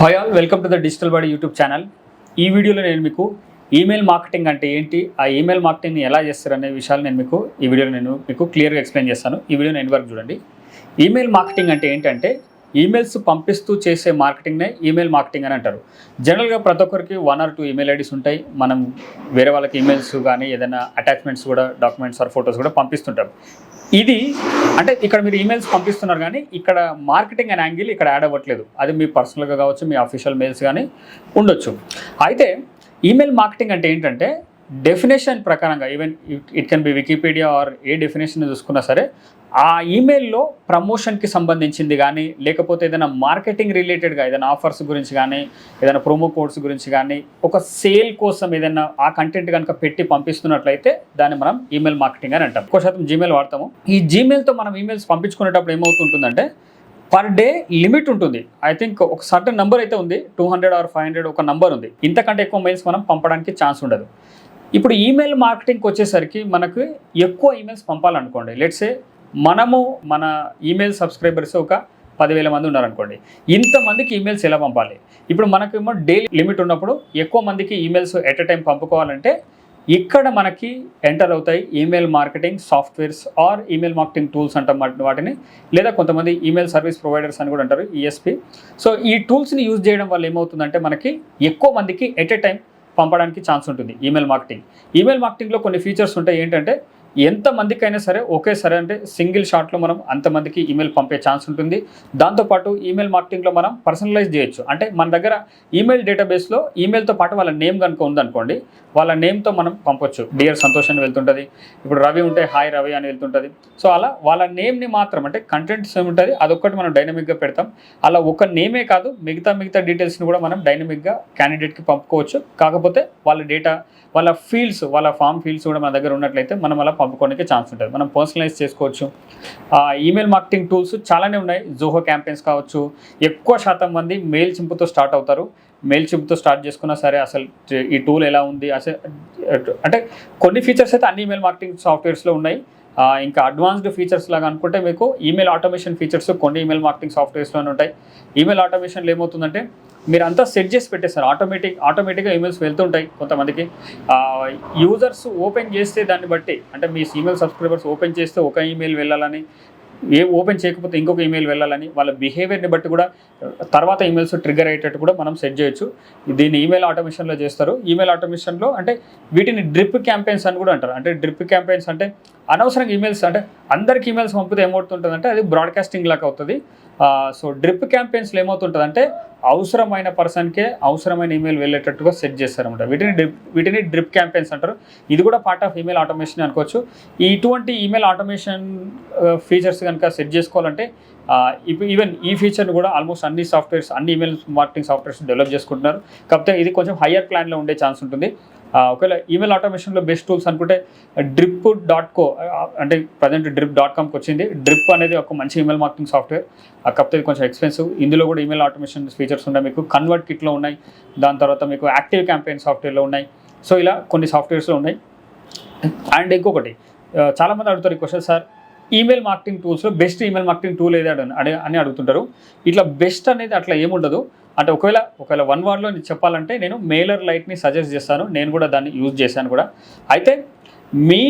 Hi all welcome to the digital buddy YouTube channel ఈ వీడియోలో నేను మీకు ఈమెయిల్ మార్కెటింగ్ అంటే ఏంటి ఆ ఈమెయిల్ మార్కెటింగ్ని ఎలా చేస్తారు అనే విషయాలు నేను మీకు ఈ వీడియోలో నేను మీకు క్లియర్గా ఎక్స్ప్లెయిన్ చేస్తాను. ఈ వీడియో నేను వరకు చూడండి. ఈమెయిల్ మార్కెటింగ్ అంటే ఏంటంటే ఈమెయిల్స్ పంపిస్తూ చేసే మార్కెటింగ్నే ఈమెయిల్ మార్కెటింగ్ అని అంటారు. జనరల్గా ప్రతి ఒక్కరికి one or two email IDs ఉంటాయి. మనం వేరే వాళ్ళకి ఈమెయిల్స్ కానీ ఏదైనా అటాచ్మెంట్స్ కూడా డాక్యుమెంట్స్ ఆర్ ఫొటోస్ కూడా పంపిస్తుంటాం. ఇది అంటే ఇక్కడ మీరు ఈమెయిల్స్ పంపిస్తున్నారు కానీ ఇక్కడ మార్కెటింగ్ అనే యాంగిల్ ఇక్కడ యాడ్ అవ్వట్లేదు. అది మీ పర్సనల్గా కావచ్చు మీ అఫీషియల్ మెయిల్స్ కానీ ఉండొచ్చు. అయితే ఈమెయిల్ మార్కెటింగ్ అంటే ఏంటంటే డెఫినేషన్ ప్రకారంగా even it can be Wikipedia or a definition చూసుకున్నా సరే ఆ ఈమెయిల్లో ప్రమోషన్కి సంబంధించింది కానీ లేకపోతే ఏదైనా మార్కెటింగ్ రిలేటెడ్గా ఏదైనా ఆఫర్స్ గురించి కానీ ఏదైనా ప్రోమో కోడ్స్ గురించి కానీ ఒక సేల్ కోసం ఏదైనా ఆ కంటెంట్ కనుక పెట్టి పంపిస్తున్నట్లయితే దాన్ని మనం ఈమెయిల్ మార్కెటింగ్ అని అంటాం. ఎక్కువ శాతం జీమెయిల్ వాడతాము. ఈ జీమెయిల్తో మనం ఈమెయిల్స్ పంపించుకునేటప్పుడు ఏమవుతుంటుందంటే పర్ డే లిమిట్ ఉంటుంది. ఐ థింక్ ఒక సర్టన్ నెంబర్ అయితే ఉంది two hundred or five hundred ఒక నెంబర్ ఉంది. ఇంతకంటే ఎక్కువ మెయిల్స్ మనం పంపడానికి ఛాన్స్ ఉండదు. ఇప్పుడు ఈమెయిల్ మార్కెటింగ్కి వచ్చేసరికి మనకు ఎక్కువ ఈమెయిల్స్ పంపాలనుకోండి. లెట్సే మనము మన ఈమెయిల్ సబ్స్క్రైబర్స్ ఒక పదివేల మంది ఉన్నారనుకోండి. ఇంతమందికి ఈమెయిల్స్ ఎలా పంపాలి? ఇప్పుడు మనకేమో డైలీ లిమిట్ ఉన్నప్పుడు ఎక్కువ మందికి ఈమెయిల్స్ ఎట్ ఎ టైం పంపుకోవాలంటే ఇక్కడ మనకి ఎంటర్ అవుతాయి email marketing softwares or email marketing tools అంటాం వాటి- వాటిని. లేదా కొంతమంది ఈమెయిల్ సర్వీస్ ప్రొవైడర్స్ అని కూడా అంటారు ఈఎస్పి సో ఈ టూల్స్ని యూజ్ చేయడం వల్ల ఏమవుతుందంటే మనకి ఎక్కువ మందికి ఎట్ ఎ టైం పంపడానికి ఛాన్స్ ఉంటుంది. Email marketing. ఈమెయిల్ మార్కెటింగ్లో కొన్ని ఫీచర్స్ ఉంటాయి. ఏంటంటే ఎంతమందికైనా సరే ఒకే సరే అంటే సింగిల్ షాట్లో మనం అంతమందికి ఈమెయిల్ పంపే ఛాన్స్ ఉంటుంది. దాంతోపాటు ఈమెయిల్ మార్కెటింగ్లో మనం పర్సనలైజ్ చేయొచ్చు. అంటే మన దగ్గర ఈమెయిల్ డేటాబేస్లో ఈమెయిల్తో పాటు వాళ్ళ నేమ్ కనుక ఉందనుకోండి వాళ్ళ నేమ్తో మనం పంపొచ్చు. డియర్ సంతోష్ అని వెళ్తుంటుంది. ఇప్పుడు రవి ఉంటే హాయ్ రవి అని వెళ్తుంటుంది. సో అలా వాళ్ళ నేమ్ని మాత్రం అంటే కంటెంట్స్ ఏముంటుంది అదొక్కటి మనం డైనమిక్గా పెడతాం. అలా ఒక నేమే కాదు మిగతా మిగతా డీటెయిల్స్ని కూడా మనం డైనమిక్గా క్యాండిడేట్కి పంపుకోవచ్చు. కాకపోతే వాళ్ళ డేటా వాళ్ళ ఫీల్డ్స్ వాళ్ళ ఫామ్ ఫీల్డ్స్ కూడా మన దగ్గర ఉన్నట్లయితే మనం అలా పంపుకోవడానికి ఛాన్స్ ఉంటుంది. మనం పర్సనలైజ్ చేసుకోవచ్చు. ఈమెయిల్ మార్కెటింగ్ టూల్స్ చాలానే ఉన్నాయి. జోహో క్యాంపెయిన్స్ కావచ్చు. ఎక్కువ శాతం మంది మెయిల్ చింపుతో స్టార్ట్ అవుతారు. మెయిల్ చింపుతో స్టార్ట్ చేసుకున్నా సరే అసలు ఈ టూల్ ఎలా ఉంది? అసలు అంటే కొన్ని ఫీచర్స్ అయితే అన్ని ఈమెయిల్ మార్కెటింగ్ సాఫ్ట్వేర్స్లో ఉన్నాయి. ఇంకా అడ్వాన్స్డ్ ఫీచర్స్ లాగా అనుకుంటే మీకు ఈమెయిల్ ఆటోమేషన్ ఫీచర్స్ కొన్ని ఈమెయిల్ మార్కెటింగ్ సాఫ్ట్వేర్స్లోనే ఉంటాయి. ఈమెయిల్ ఆటోమేషన్లో ఏమవుతుందంటే మీరు అంతా సెట్ చేసి పెట్టేస్తారు. ఆటోమేటిక్ ఆటోమేటిక్గా ఈమెయిల్స్ వెళ్తుంటాయి కొంతమందికి. యూజర్స్ ఓపెన్ చేస్తే దాన్ని బట్టి అంటే మీ ఈమెయిల్ సబ్స్క్రైబర్స్ ఓపెన్ చేస్తే ఒక ఈమెయిల్ వెళ్ళాలని ఏ ఓపెన్ చేయకపోతే ఇంకొక ఈమెయిల్ వెళ్ళాలని వాళ్ళ బిహేవియర్ని బట్టి కూడా తర్వాత ఈమెయిల్స్ ట్రిగర్ అయ్యేటట్టు కూడా మనం సెట్ చేయొచ్చు. దీన్ని ఈమెయిల్ ఆటోమేషన్లో చేస్తారు. ఈమెయిల్ ఆటోమేషన్లో అంటే వీటిని డ్రిప్ క్యాంపెయిన్స్ అని కూడా అంటారు. అంటే డ్రిప్ క్యాంపెయిన్స్ అంటే అనవసరంగా ఈమెయిల్స్ అంటే అందరికి ఈమెయిల్స్ పంపితే ఏమవుతుంటుందంటే అది బ్రాడ్కాస్టింగ్ లాగా అవుతుంది. సో డ్రిప్ క్యాంపెయిన్స్లో ఏమవుతుంటుందంటే అవసరమైన పర్సన్కే అవసరమైన ఈమెయిల్ వెళ్ళేటట్టుగా సెట్ చేస్తారనమాట వీటిని డ్రిప్ వీటిని డ్రిప్ క్యాంపెయిన్స్ అంటారు. ఇది కూడా పార్ట్ ఆఫ్ ఈమెయిల్ ఆటోమేషన్ అనుకోవచ్చు. ఇటువంటి ఈమెయిల్ ఆటోమేషన్ ఫీచర్స్ కనుక సెట్ చేసుకోవాలంటే ఇప్పుడు ఈవెన్ ఈ ఫీచర్ని కూడా ఆల్మోస్ట్ అన్ని సాఫ్ట్వేర్స్ అన్ని ఈమెయిల్ మార్కెటింగ్ సాఫ్ట్వేర్స్ డెవలప్ చేసుకుంటున్నారు. కాకపోతే ఇది కొంచెం హయ్యర్ ప్లాన్లో ఉండే ఛాన్స్ ఉంటుంది. ఒకవేళ ఈమెయిల్ ఆటోమేషన్లో బెస్ట్ టూల్స్ అనుకుంటే డ్రిప్ డాట్ కో అంటే ప్రజెంట్ డ్రిప్ డాట్ కామ్కి వచ్చింది. డ్రిప్ అనేది ఒక మంచి ఈమెయిల్ మార్కెటింగ్ సాఫ్ట్వేర్ ఆ, కాకపోతే కొంచెం ఎక్స్పెన్సివ్ ఇందులో కూడా ఈమెయిల్ ఆటోమేషన్ ఫీచర్స్ ఉన్నాయి మీకు. కన్వర్ట్ కిట్లో ఉన్నాయి. దాని తర్వాత మీకు యాక్టివ్ క్యాంపెయిన్ సాఫ్ట్వేర్లో ఉన్నాయి. సో ఇలా కొన్ని సాఫ్ట్వేర్స్లో ఉన్నాయి. అండ్ ఇంకొకటి చాలామంది అడుగుతారు ఈ క్వశ్చన్ సార్ ఈమెయిల్ మార్కెటింగ్ టూల్స్లో బెస్ట్ ఈమెయిల్ మార్కెటింగ్ టూల్ ఏది? అడ- అని అడుగుతుంటారు. ఇట్లా బెస్ట్ అనేది అట్లా ఏముండదు. అంటే ఒకవేళ ఒకవేళ వన్ వార్డ్లో నేను చెప్పాలంటే నేను మెయిలర్ లైట్ని సజెస్ట్ చేస్తాను. నేను కూడా దాన్ని యూజ్ చేశాను కూడా. అయితే మీ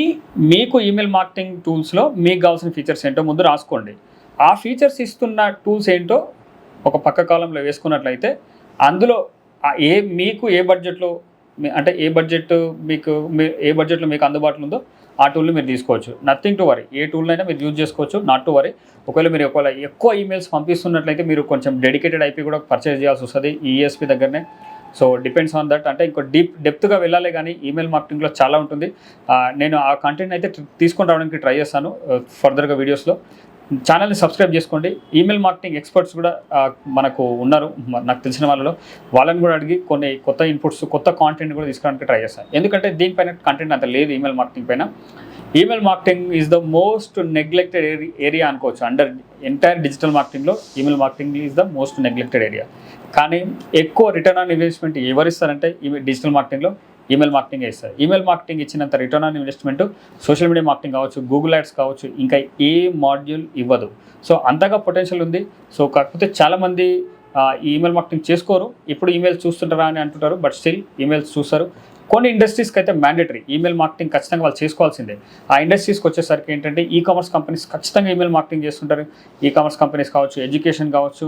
మీకు ఈమెయిల్ మార్కెటింగ్ టూల్స్లో మీకు కావాల్సిన ఫీచర్స్ ఏంటో ముందు రాసుకోండి. ఆ ఫీచర్స్ ఇస్తున్న టూల్స్ ఏంటో ఒక పక్క కాలంలో వేసుకున్నట్లయితే అందులో ఏ మీకు ఏ బడ్జెట్లో అంటే ఏ బడ్జెట్ మీకు మీ- ఏ బడ్జెట్లో మీకు అందుబాటులో ఉందో ఆ టూల్ని మీరు తీసుకోవచ్చు. నథింగ్ టు వరీ ఏ టూల్ అయినా మీరు యూజ్ చేసుకోవచ్చు. నాట్ టు వరీ ఒకవేళ మీరు ఒకవేళ ఎక్కువ ఈమెయిల్స్ పంపిస్తున్నట్లయితే మీరు కొంచెం డెడికేటెడ్ ఐపీ కూడా పర్చేస్ చేయాల్సి వస్తుంది ఈఎస్పి దగ్గరనే. సో డిపెండ్స్ ఆన్ దట్ అంటే ఇంకో డీప్ డెప్త్గా వెళ్ళాలి కానీ ఈమెయిల్ మార్కెటింగ్లో చాలా ఉంటుంది. నేను ఆ కంటెంట్ అయితే తీసుకొని రావడానికి ట్రై చేస్తాను ఫర్దర్గా వీడియోస్లో ఛానల్ని సబ్స్క్రైబ్ చేసుకోండి. ఈమెయిల్ మార్కెటింగ్ ఎక్స్పర్ట్స్ కూడా మనకు ఉన్నారు. నాకు తెలిసిన వాళ్ళలో. వాళ్ళని కూడా అడిగి కొన్ని కొత్త ఇన్పుట్స్ కొత్త కాంటెంట్ కూడా తీసుకోవడానికి ట్రై చేస్తాను ఎందుకంటే దీనిపైన కంటెంట్ అంత లేదు ఈమెయిల్ మార్కెటింగ్ పైన. Email marketing is the most neglected area అనుకోవచ్చు. Under entire digital మార్కెటింగ్లో email marketing is the most neglected area కానీ ఎక్కువ రిటర్న్ ఆన్ ఇన్వెస్ట్మెంట్ ఎవరు ఇస్తారంటే ఈ డిజిటల్ మార్కెటింగ్లో ఈమెయిల్ మార్కెటింగ్ ఇస్తారు ఈమెయిల్ మార్కెటింగ్ ఇచ్చినంత return on investment social media marketing కావచ్చు గూగుల్ యాడ్స్ కావచ్చు ఇంకా ఏ మాడ్యూల్ ఇవ్వదు. సో అంతగా పొటెన్షియల్ ఉంది. సో కాకపోతే చాలామంది ఈమెయిల్ మార్కెటింగ్ చేసుకోరు. ఇప్పుడు ఈమెయిల్స్ చూస్తుంటారా అని అంటుంటారు బట్ స్టిల్ ఈమెయిల్స్ చూస్తారు. కొన్ని ఇండస్ట్రీస్కి అయితే మ్యాండేటరీ. ఈమెయిల్ మార్కెటింగ్ ఖచ్చితంగా వాళ్ళు చేసుకోవాల్సిందే. ఆ ఇండస్ట్రీస్కి వచ్చేసరికి ఏంటంటే ఈ కామర్స్ కంపెనీస్ ఖచ్చితంగా ఈమెయిల్ మార్కెటింగ్ చేస్తుంటారు. ఈ కామర్స్ కంపెనీస్ కావచ్చు ఎడ్యుకేషన్ కావచ్చు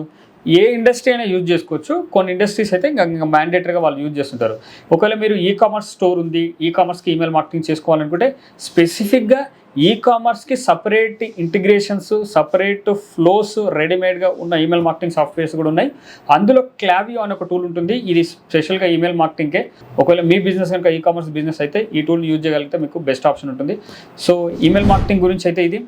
ఏ ఇండస్ట్రీ అయినా యూజ్ చేసుకోవచ్చు. కొన్ని ఇండస్ట్రీస్ అయితే ఇంకా ఇంకా మ్యాండేటరీగా వాళ్ళు యూజ్ చేస్తుంటారు. ఒకవేళ మీరు ఈ కామర్స్ స్టోర్ ఉంది ఈ కామర్స్కి ఈమెయిల్ మార్కెటింగ్ చేసుకోవాలనుకుంటే స్పెసిఫిక్గా ఈ కామర్స్కి సపరేట్ ఇంటిగ్రేషన్స్ సపరేట్ ఫ్లోస్ రెడీమేడ్గా ఉన్న ఈమెయిల్ మార్కెటింగ్ సాఫ్ట్వేర్స్ కూడా ఉన్నాయి. అందులో క్లావియో అనే ఒక టూల్ ఉంటుంది. ఇది స్పెషల్గా ఈమెయిల్ మార్కెటింగ్కే ఒకవేళ మీ బిజినెస్ కనుక ఈ కామర్స్ బిజినెస్ అయితే ఈ టూల్ని యూజ్ చేయగలిగితే మీకు బెస్ట్ ఆప్షన్ ఉంటుంది. సో ఈమెయిల్ మార్కెటింగ్ గురించి అయితే ఇది.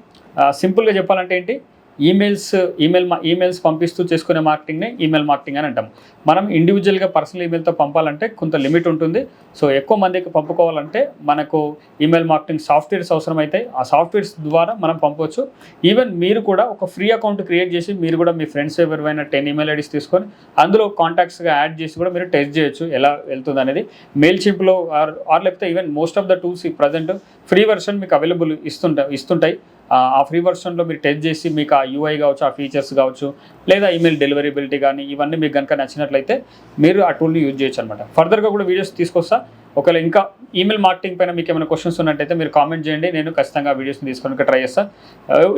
సింపుల్గా చెప్పాలంటే ఏంటి? ఈమెయిల్స్ ఈమెయిల్ ఈమెయిల్స్ పంపిస్తూ చేసుకునే మార్కెటింగ్ని ఈమెయిల్ మార్కెటింగ్ అని అంటాం. మనం ఇండివిజువల్గా పర్సనల్ ఈమెయిల్తో పంపాలంటే కొంత లిమిట్ ఉంటుంది. సో ఎక్కువ మందికి పంపుకోవాలంటే మనకు ఈమెయిల్ మార్కెటింగ్ సాఫ్ట్వేర్స్ అవసరమవుతాయి ఆ సాఫ్ట్వేర్స్ ద్వారా మనం పంపవచ్చు ఈవెన్ మీరు కూడా ఒక ఫ్రీ అకౌంట్ క్రియేట్ చేసి మీరు కూడా మీ ఫ్రెండ్స్ ఎవరివైనా టెన్ ఈమెయిల్ ఐడీస్ తీసుకొని అందులో కాంటాక్ట్స్గా యాడ్ చేసి కూడా మీరు టెస్ట్ చేయొచ్చు ఎలా వెళ్తుంది అనేది మెయిల్ చింప్లో ఆర్ ఆర్ లేకపోతే even most of the tools ఈ ప్రజెంట్ ఫ్రీ వర్షన్ మీకు అవైలబుల్ ఇస్తుంటా ఇస్తుంటాయి. ఆ ఫ్రీ వర్షన్లో మీరు టెస్ట్ చేసి మీకు ఆ యూఐ కావచ్చు ఆ ఫీచర్స్ కావచ్చు లేదా ఈమెయిల్ డెలివరీబిలిటీ కానీ ఇవన్నీ మీకు కనుక నచ్చినట్లయితే మీరు ఆ టూల్ని యూజ్ చేయొచ్చు అనమాట ఫర్దర్గా కూడా వీడియోస్ తీసుకొస్తా. ఒకవేళ ఇంకా ఈమెయిల్ మార్కెటింగ్ పైన మీకు ఏమైనా క్వశ్చన్స్ ఉన్నట్టయితే మీరు కామెంట్ చేయండి. నేను ఖచ్చితంగా వీడియోస్ని తీసుకోవడానికి ట్రై చేస్తాను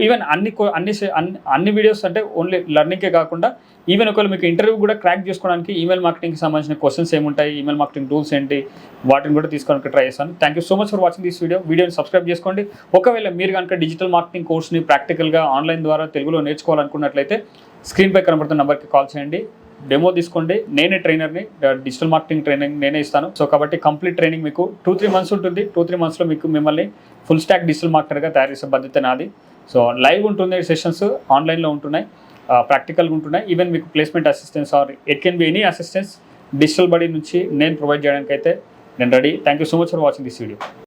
ఈవెన్ uh, అన్ని అన్ని అన్ని అన్ని వీడియోస్ అంటే ఓన్లీ లర్నింగ్కే కాకుండా ఈవెన్ ఒకవేళ మీకు ఇంటర్వ్యూ కూడా క్రాక్ చేసుకోవడానికి ఈమెయిల్ మార్కెటింగ్కి సంబంధించిన క్వశ్చన్స్ ఏముంటాయి ఈమెయిల్ మార్కెటింగ్ టూల్స్ ఏంటి వాటిని కూడా తీసుకోవడానికి ట్రై చేస్తాను. Thank you so much for watching this video వీడియోని సబ్స్క్రైబ్ చేసుకోండి. ఒకవేళ మీరు కనుక డిజిటల్ మార్కెటింగ్ కోర్స్ని ప్రాక్టికల్గా ఆన్లైన్ ద్వారా తెలుగులో నేర్చుకోవాలనుకున్నట్లయితే స్క్రీన్పై కనబడుతున్న నెంబర్కి కాల్ చేయండి. డెమో తీసుకోండి. నేనే ట్రైనర్ని డిజిటల్ మార్కెటింగ్ ట్రైనింగ్ నేనే ఇస్తాను. సో కాబట్టి కంప్లీట్ ట్రైనింగ్ మీకు టూ త్రీ మంత్స్ ఉంటుంది. టూ త్రీ మంత్స్లో మీకు మిమ్మల్ని ఫుల్ స్టాక్ డిజిటల్ మార్కెటర్గా తయారు చేసే బాధ్యత నాది. సో లైవ్ ఉంటుంది సెషన్స్ ఆన్లైన్లో ఉంటున్నాయి ప్రాక్టికల్గా ఉంటున్నాయి. ఈవెన్ మీకు placement assistance or it can be any assistance digital buddy నుంచి నేను ప్రొవైడ్ చేయడానికి అయితే నేను ready thank you so much for watching this video